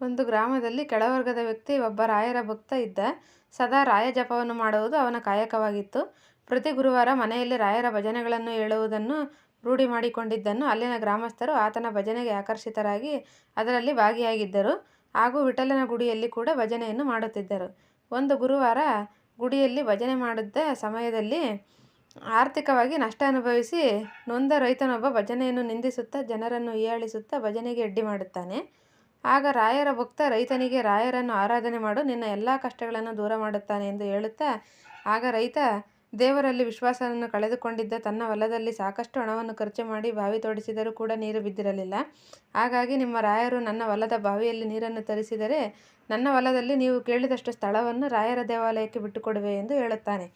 ಒಂದು ಗ್ರಾಮದಲ್ಲಿ ಕೆಳವರ್ಗದ ವ್ಯಕ್ತಿ ಒಬ್ಬ ರಾಯರ ಭಕ್ತ ಇದ್ದ. ಸದಾ ರಾಯ ಜಪವನ್ನು ಮಾಡುವುದು ಅವನ ಕಾಯಕವಾಗಿತ್ತು. ಪ್ರತಿ ಗುರುವಾರ ಮನೆಯಲ್ಲಿ ರಾಯರ ಭಜನೆಗಳನ್ನು ಹೇಳುವುದನ್ನು ರೂಢಿ ಮಾಡಿಕೊಂಡಿದ್ದನ್ನು ಅಲ್ಲಿನ ಗ್ರಾಮಸ್ಥರು ಆತನ ಭಜನೆಗೆ ಆಕರ್ಷಿತರಾಗಿ ಅದರಲ್ಲಿ ಭಾಗಿಯಾಗಿದ್ದರು ಹಾಗೂ ವಿಠಲನ ಗುಡಿಯಲ್ಲಿ ಕೂಡ ಭಜನೆಯನ್ನು ಮಾಡುತ್ತಿದ್ದರು. ಒಂದು ಗುರುವಾರ ಗುಡಿಯಲ್ಲಿ ಭಜನೆ ಮಾಡಿದ್ದ ಸಮಯದಲ್ಲಿ ಆರ್ಥಿಕವಾಗಿ ನಷ್ಟ ಅನುಭವಿಸಿ ನೊಂದ ರೈತನೊಬ್ಬ ಭಜನೆಯನ್ನು ನಿಂದಿಸುತ್ತಾ ಜನರನ್ನು ಹೀಯಾಳಿಸುತ್ತಾ ಭಜನೆಗೆ ಅಡ್ಡಿ ಮಾಡುತ್ತಾನೆ. ಆಗ ರಾಯರ ಭಕ್ತ ರೈತನಿಗೆ ರಾಯರನ್ನು ಆರಾಧನೆ ಮಾಡು, ನಿನ್ನ ಎಲ್ಲ ಕಷ್ಟಗಳನ್ನು ದೂರ ಮಾಡುತ್ತಾನೆ ಎಂದು ಹೇಳುತ್ತಾ, ಆಗ ರೈತ ದೇವರಲ್ಲಿ ವಿಶ್ವಾಸವನ್ನು ಕಳೆದುಕೊಂಡಿದ್ದ. ತನ್ನ ಹೊಲದಲ್ಲಿ ಸಾಕಷ್ಟು ಹಣವನ್ನು ಖರ್ಚು ಮಾಡಿ ಬಾವಿ ತೋಡಿಸಿದರೂ ಕೂಡ ನೀರು ಬಿದ್ದಿರಲಿಲ್ಲ. ಹಾಗಾಗಿ ನಿಮ್ಮ ರಾಯರು ನನ್ನ ಹೊಲದ ಬಾವಿಯಲ್ಲಿ ನೀರನ್ನು ತರಿಸಿದರೆ ನನ್ನ ಹೊಲದಲ್ಲಿ ನೀವು ಕೇಳಿದಷ್ಟು ಸ್ಥಳವನ್ನು ರಾಯರ ದೇವಾಲಯಕ್ಕೆ ಬಿಟ್ಟುಕೊಡುವೆ ಎಂದು ಹೇಳುತ್ತಾನೆ.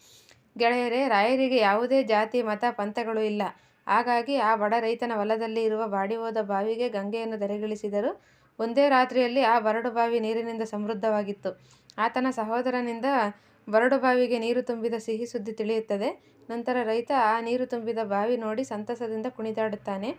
ಗೆಳೆಯರೇ, ರಾಯರಿಗೆ ಯಾವುದೇ ಜಾತಿ, ಮತ, ಪಂಥಗಳು ಇಲ್ಲ. ಹಾಗಾಗಿ ಆ ಬಡ ರೈತನ ಹೊಲದಲ್ಲಿ ಇರುವ ಬಾಡಿಹೋದ ಬಾವಿಗೆ ಗಂಗೆಯನ್ನು ಧರೆಗಿಳಿಸಿದರು. ಒಂದೇ ರಾತ್ರಿಯಲ್ಲಿ ಆ ಬರಡು ಬಾವಿ ನೀರಿನಿಂದ ಸಮೃದ್ಧವಾಗಿತ್ತು. ಆತನ ಸಹೋದರನಿಂದ ಬರಡು ಬಾವಿಗೆ ನೀರು ತುಂಬಿದ ಸಿಹಿ ಸುದ್ದಿ ತಿಳಿಯುತ್ತದೆ. ನಂತರ ರೈತ ಆ ನೀರು ತುಂಬಿದ ಬಾವಿ ನೋಡಿ ಸಂತಸದಿಂದ ಕುಣಿದಾಡುತ್ತಾನೆ.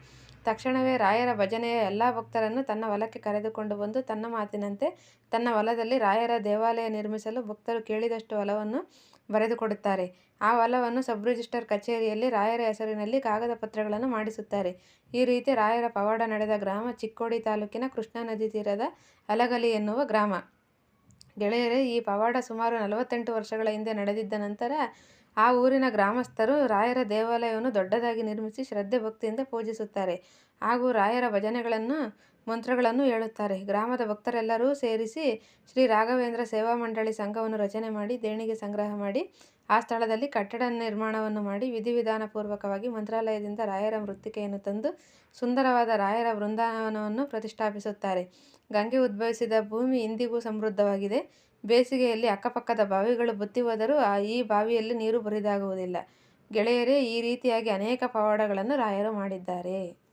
ತಕ್ಷಣವೇ ರಾಯರ ಭಜನೆಯ ಎಲ್ಲ ಭಕ್ತರನ್ನು ತನ್ನ ಹೊಲಕ್ಕೆ ಕರೆದುಕೊಂಡು ಬಂದು ತನ್ನ ಮಾತಿನಂತೆ ತನ್ನ ಹೊಲದಲ್ಲಿ ರಾಯರ ದೇವಾಲಯ ನಿರ್ಮಿಸಲು ಭಕ್ತರು ಕೇಳಿದಷ್ಟು ಹೊಲವನ್ನು ಬರೆದುಕೊಡುತ್ತಾರೆ. ಆ ಹೊಲವನ್ನು ರಿಜಿಸ್ಟರ್ ಕಚೇರಿಯಲ್ಲಿ ರಾಯರ ಹೆಸರಿನಲ್ಲಿ ಕಾಗದ ಪತ್ರಗಳನ್ನು ಮಾಡಿಸುತ್ತಾರೆ. ಈ ರೀತಿ ರಾಯರ ಪವಾಡ ನಡೆದ ಗ್ರಾಮ ಚಿಕ್ಕೋಡಿ ತಾಲೂಕಿನ ಕೃಷ್ಣಾ ನದಿ ತೀರದ ಅಲಗಲಿ ಎನ್ನುವ ಗ್ರಾಮ. ಗೆಳೆಯರೇ, ಈ ಪವಾಡ ಸುಮಾರು ನಲವತ್ತೆಂಟು ವರ್ಷಗಳ ಹಿಂದೆ ನಡೆದಿದ್ದ ನಂತರ ಆ ಊರಿನ ಗ್ರಾಮಸ್ಥರು ರಾಯರ ದೇವಾಲಯವನ್ನು ದೊಡ್ಡದಾಗಿ ನಿರ್ಮಿಸಿ ಶ್ರದ್ಧೆ ಭಕ್ತಿಯಿಂದ ಪೂಜಿಸುತ್ತಾರೆ. ಹಾಗೂ ರಾಯರ ಭಜನೆಗಳನ್ನು ಮಂತ್ರಗಳನ್ನು ಹೇಳುತ್ತಾರೆ. ಗ್ರಾಮದ ಭಕ್ತರೆಲ್ಲರೂ ಸೇರಿಸಿ ಶ್ರೀ ರಾಘವೇಂದ್ರ ಸೇವಾ ಮಂಡಳಿ ಸಂಘವನ್ನು ರಚನೆ ಮಾಡಿ ದೇಣಿಗೆ ಸಂಗ್ರಹ ಮಾಡಿ, ಆ ಸ್ಥಳದಲ್ಲಿ ಕಟ್ಟಡ ನಿರ್ಮಾಣವನ್ನು ಮಾಡಿ ವಿಧಿ-ವಿಧಾನ ಮಂತ್ರಾಲಯದಿಂದ ರಾಯರ ಮೃತ್ತಿಕೆಯನ್ನು ತಂದು ಸುಂದರವಾದ ರಾಯರ ವೃಂದಾವನವನ್ನು ಪ್ರತಿಷ್ಠಾಪಿಸುತ್ತಾರೆ. ಗಂಗೆ ಉದ್ಭವಿಸಿದ ಭೂಮಿ ಇಂದಿಗೂ ಸಮೃದ್ಧವಾಗಿದೆ. ಬೇಸಿಗೆಯಲ್ಲಿ ಅಕ್ಕಪಕ್ಕದ ಬಾವಿಗಳು ಬುತ್ತಿ ಹೋದರೂ ಈ ಬಾವಿಯಲ್ಲಿ ನೀರು ಬರಿದಾಗುವುದಿಲ್ಲ. ಗೆಳೆಯರೇ, ಈ ರೀತಿಯಾಗಿ ಅನೇಕ ಪವಾಡಗಳನ್ನು ರಾಯರು ಮಾಡಿದ್ದಾರೆ.